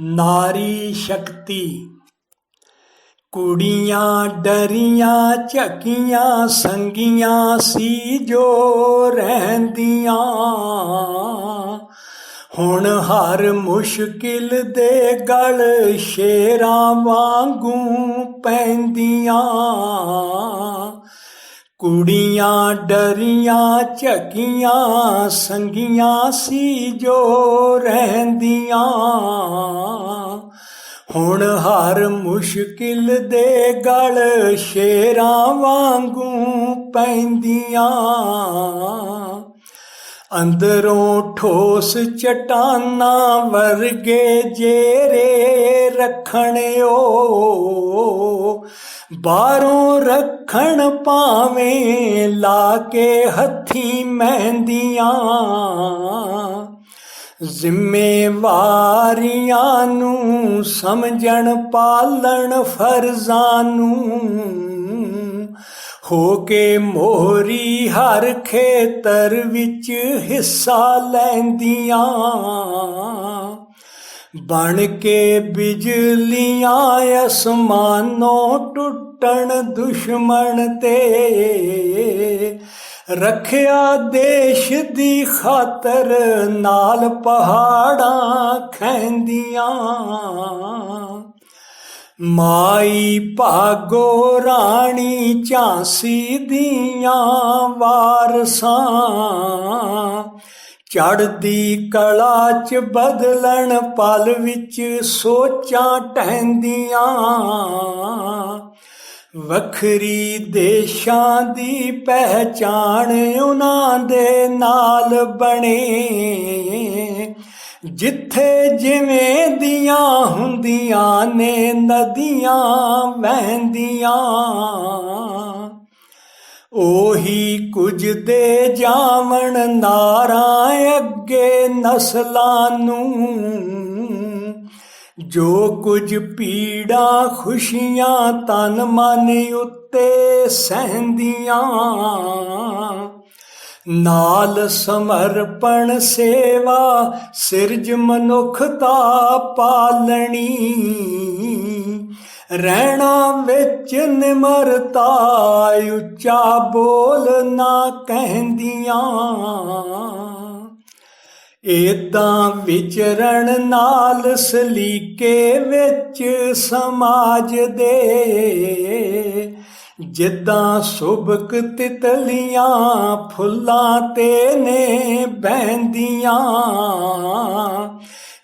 ਨਾਰੀ ਸ਼ਕਤੀ। ਕੁੜੀਆਂ ਡਰੀਆਂ ਝਕੀਆਂ ਸੰਗੀਆਂ ਸੀ ਜੋ ਰਹਿੰਦੀਆਂ। ਹੁਣ ਹਰ ਮੁਸ਼ਕਿਲ ਦੇ ਗਲ ਸ਼ੇਰਾਂ ਵਾਂਗੂ ਪੈਂਦੀਆਂ। ਕੁੜੀਆਂ ਡਰੀਆਂ ਝਕੀਆਂ ਸੰਗੀਆਂ ਸੀ ਜੋ ਰਹਿੰਦੀਆਂ। ਹੁਣ ਹਰ ਮੁਸ਼ਕਿਲ ਦੇ ਗਲ ਸ਼ੇਰਾਂ ਵਾਂਗੂ ਪੈਂਦੀਆਂ। ਅੰਦਰੋਂ ਠੋਸ ਚਟਾਨਾਂ ਵਰਗੇ ਜੇਰੇ ਰੱਖਣਿਓ। ਬਾਹਰੋਂ ਰੱਖਣ ਪਾਵੇਂ ਲਾ ਕੇ ਹੱਥੀ ਮਹਿੰਦੀਆਂ। ਜ਼ਿੰਮੇਵਾਰੀਆਂ ਨੂੰ ਸਮਝਣ ਪਾਲਣ ਫਰਜ਼ਾਂ ਨੂੰ। ਹੋ ਕੇ ਮੋਹਰੀ ਹਰ ਖੇਤਰ ਵਿੱਚ ਹਿੱਸਾ ਲੈਂਦੀਆਂ। ਬਣ ਕੇ ਬਿਜਲੀਆਂ ਅਸਮਾਨੋਂ ਟੁੱਟਣ ਦੁਸ਼ਮਣ ਤੇ। ਰੱਖਿਆ ਦੇਸ਼ ਦੀ ਖਾਤਰ ਨਾਲ ਪਹਾੜਾਂ ਖੈਂਦੀਆਂ ਮਾਈ ਭਾਗੋ ਰਾਣੀ ਝਾਂਸੀ ਦੀਆਂ ਵਾਰਸਾਂ। ਚੜਦੀ ਕਲਾ ਚ ਬਦਲਣ ਪਲ ਵਿੱਚ ਸੋਚਾਂ ਟਹਿੰਦੀਆਂ। ਵੱਖਰੀ ਦੇਸ਼ਾਂ ਦੀ ਪਹਿਚਾਣ ਉਹਨਾਂ ਦੇ ਨਾਲ ਬਣੇ। ਜਿੱਥੇ ਜਿਵੇਂ ਦੀਆਂ ਹੁੰਦੀਆਂ ਨੇ ਨਦੀਆਂ ਵਹਿੰਦੀਆਂ, ਉਹੀ ਕੁਝ ਦੇ ਜਾਵਣ ਨਾਰਾਂ ਅੱਗੇ ਨਸਲਾਂ ਨੂੰ, ਜੋ ਕੁਝ ਪੀੜਾ ਖੁਸ਼ੀਆਂ ਤਨ ਮਨ ਉੱਤੇ ਸਹਿੰਦੀਆਂ। ਨਾਲ ਸਮਰਪਣ ਸੇਵਾ, ਸਿਰਜ ਮਨੁੱਖਤਾ ਪਾਲਣੀ। ਰਹਿਣਾ ਵਿੱਚ ਨਿਮਰਤਾ, ਉੱਚਾ ਬੋਲ ਨਾ ਕਹਿੰਦੀਆਂ। ਏਦਾਂ ਵਿਚਰਣ ਨਾਲ ਸਲੀਕੇ ਵਿੱਚ ਸਮਾਜ ਦੇ ਜਿੱਦਾਂ ਸੁਬਕ ਤਿਤਲੀਆਂ ਫੁੱਲਾਂ ਤੇ ਨੇ ਬਹਿੰਦੀਆਂ,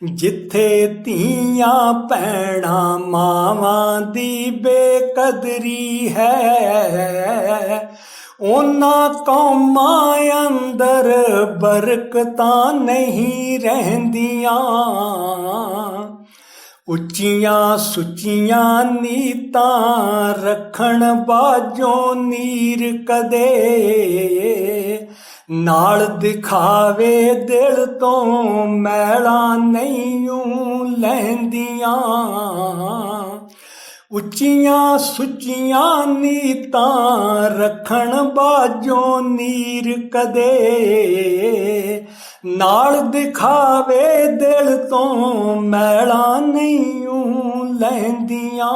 ਜਿੱਥੇ ਧੀਆਂ ਪੈਣਾ ਮਾਵਾਂ ਦੀ ਬੇਕਦਰੀ ਹੈ, ਉਹਨਾਂ ਕੌਮਾਂ ਅੰਦਰ ਬਰਕਤਾਂ ਨਹੀਂ ਰਹਿੰਦੀਆਂ। ਉੱਚੀਆਂ ਸੁੱਚੀਆਂ ਨੀਤਾਂ ਰੱਖਣ ਬਾਝੋਂ ਨੀਰ ਕਦੇ ਨਾਲ ਦਿਖਾਵੇ ਦਿਲ ਤੋਂ ਮੈਲਾ ਨਹੀਂ ਊ ਲੈਂਦੀਆਂ। ਉੱਚੀਆਂ ਸੁੱਚੀਆਂ ਨੀਤਾਂ ਰੱਖਣ ਬਾਝੋਂ ਨੀਰ ਕਦੇ ਨਾਲ ਦਿਖਾਵੇ ਦਿਲ ਤੋਂ ਮੈਲਾ ਨਹੀਂ ਊ ਲੈਂਦੀਆਂ।